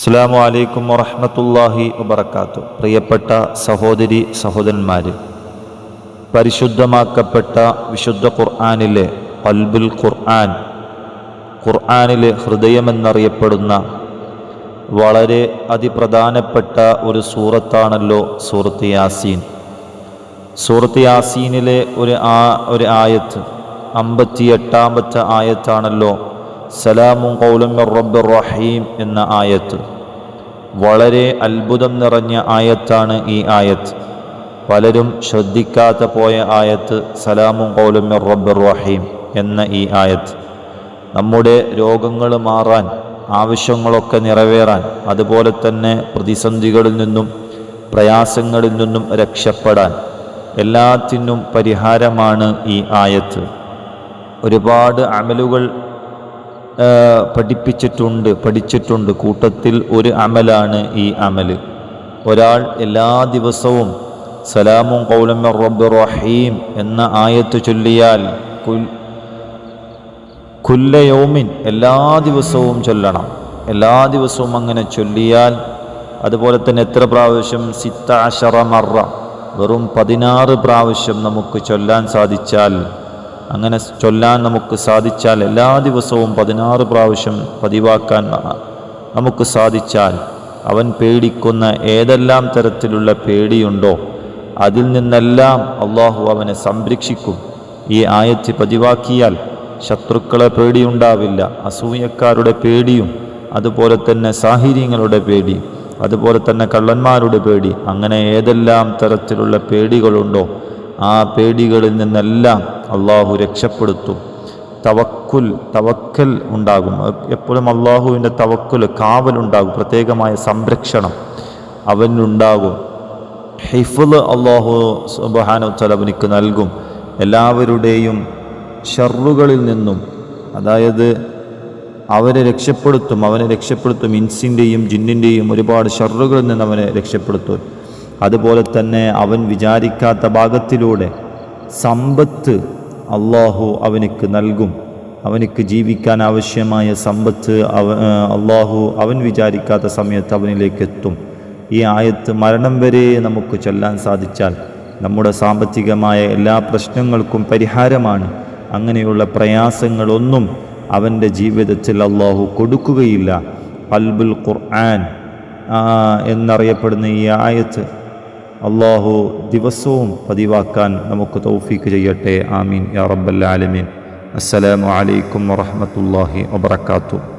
അസ്സാം വലൈക്കും വറഹമത്തല്ലാഹി വബർക്കാത്തു പ്രിയപ്പെട്ട സഹോദരി സഹോദരന്മാർ പരിശുദ്ധമാക്കപ്പെട്ട വിശുദ്ധ ഖുർആാനിലെ പൽബുൽ ഖുർആൻ ഖുർആാനിലെ ഹൃദയമെന്നറിയപ്പെടുന്ന വളരെ അതിപ്രധാനപ്പെട്ട ഒരു സൂറത്താണല്ലോ സൂറത്ത് യാസീൻ. സൂറത്ത് യാസീനിലെ ഒരു ആ ഒരു ആയത്ത് അമ്പത്തി എട്ടാമത്തെ ആയത്താണല്ലോ സലാമും കൗലും റബ്ബർ റഹീം എന്ന ആയത്ത്. വളരെ അത്ഭുതം നിറഞ്ഞ ആയത്താണ് ഈ ആയത്ത്. പലരും ശ്രദ്ധിക്കാത്ത പോയ ആയത്ത് സലാമും കൗലും റബ്ബർ റഹീം എന്ന ഈ ആയത്ത്. നമ്മുടെ രോഗങ്ങൾ മാറാൻ ആവശ്യങ്ങളൊക്കെ നിറവേറാൻ അതുപോലെ തന്നെ പ്രതിസന്ധികളിൽ നിന്നും പ്രയാസങ്ങളിൽ നിന്നും രക്ഷപ്പെടാൻ എല്ലാത്തിനും പരിഹാരമാണ് ഈ ആയത്ത്. ഒരുപാട് അമലുകൾ പഠിപ്പിച്ചിട്ടുണ്ട് പഠിച്ചിട്ടുണ്ട്. കൂട്ടത്തിൽ ഒരു അമലാണ് ഈ അമൽ ഒരാൾ എല്ലാ ദിവസവും സലാമും കൗലമ്മ റബ്ബ് റഹീം എന്ന ആയത്ത് ചൊല്ലിയാൽ കുല്ലയോമിൻ എല്ലാ ദിവസവും ചൊല്ലണം. എല്ലാ ദിവസവും അങ്ങനെ ചൊല്ലിയാൽ അതുപോലെ തന്നെ എത്ര പ്രാവശ്യം സിത്താശറ മറ വെറും പതിനാറ് പ്രാവശ്യം നമുക്ക് ചൊല്ലാൻ സാധിച്ചാൽ അങ്ങനെ ചൊല്ലാൻ നമുക്ക് സാധിച്ചാൽ എല്ലാ ദിവസവും പതിനാറ് പ്രാവശ്യം പതിവാക്കാൻ നമുക്ക് സാധിച്ചാൽ അവൻ പേടിക്കുന്ന ഏതെല്ലാം തരത്തിലുള്ള പേടിയുണ്ടോ അതിൽ നിന്നെല്ലാം അള്ളാഹു അവനെ സംരക്ഷിക്കും. ഈ ആയത്ത് പതിവാക്കിയാൽ ശത്രുക്കളെ പേടിയുണ്ടാവില്ല അസൂയക്കാരുടെ പേടിയും അതുപോലെ തന്നെ സാഹിര്യങ്ങളുടെ പേടി അതുപോലെ തന്നെ കള്ളന്മാരുടെ പേടി അങ്ങനെ ഏതെല്ലാം തരത്തിലുള്ള പേടികളുണ്ടോ ആ പേടികളിൽ നിന്നെല്ലാം അള്ളാഹു രക്ഷപ്പെടുത്തും. തവക്കുൽ തവക്കൽ ഉണ്ടാകും. എപ്പോഴും അള്ളാഹുവിന്റെ തവക്കുൽ കാവലുണ്ടാകും പ്രത്യേകമായ സംരക്ഷണം അവനുണ്ടാകും ഹിഫുൽ അള്ളാഹു സുബാനുത്തല അവനിക്ക് നൽകും. എല്ലാവരുടെയും ഷറുകളിൽ നിന്നും അതായത് അവരെ രക്ഷപ്പെടുത്തും അവനെ രക്ഷപ്പെടുത്തും ഇൻസിന്റെയും ജിന്നിന്റെയും ഒരുപാട് ഷറുകളിൽ നിന്ന് അവനെ രക്ഷപ്പെടുത്തും. അതുപോലെ തന്നെ അവൻ വിചാരിക്കാത്ത ഭാഗത്തിലൂടെ സമ്പത്ത് അള്ളാഹു അവനക്ക് നൽകും. അവനക്ക് ജീവിക്കാൻ ആവശ്യമായ സമ്പത്ത് അവ അള്ളാഹു അവൻ വിചാരിക്കാത്ത സമയത്ത് അവനിലേക്ക് എത്തും. ഈ ആയത്ത് മരണം വരെ നമുക്ക് ചൊല്ലാൻ സാധിച്ചാൽ നമ്മുടെ സാമ്പത്തികമായ എല്ലാ പ്രശ്നങ്ങൾക്കും പരിഹാരമാണ്. അങ്ങനെയുള്ള പ്രയാസങ്ങളൊന്നും അവന്റെ ജീവിതത്തിൽ അള്ളാഹു കൊടുക്കുകയില്ല. അൽബുൽ ഖുർആൻ എന്നറിയപ്പെടുന്ന ഈ ആയത്ത് അള്ളാഹു ദിവസവും പതിവാക്കാൻ നമുക്ക് തൗഫീക്ക് ചെയ്യട്ടെ ആമീൻ യാ റബ്ബൽ ആലമീൻ അസ്സലാമു അലൈക്കും വറഹ്മത്തുള്ളാഹി വബറകാതുഹു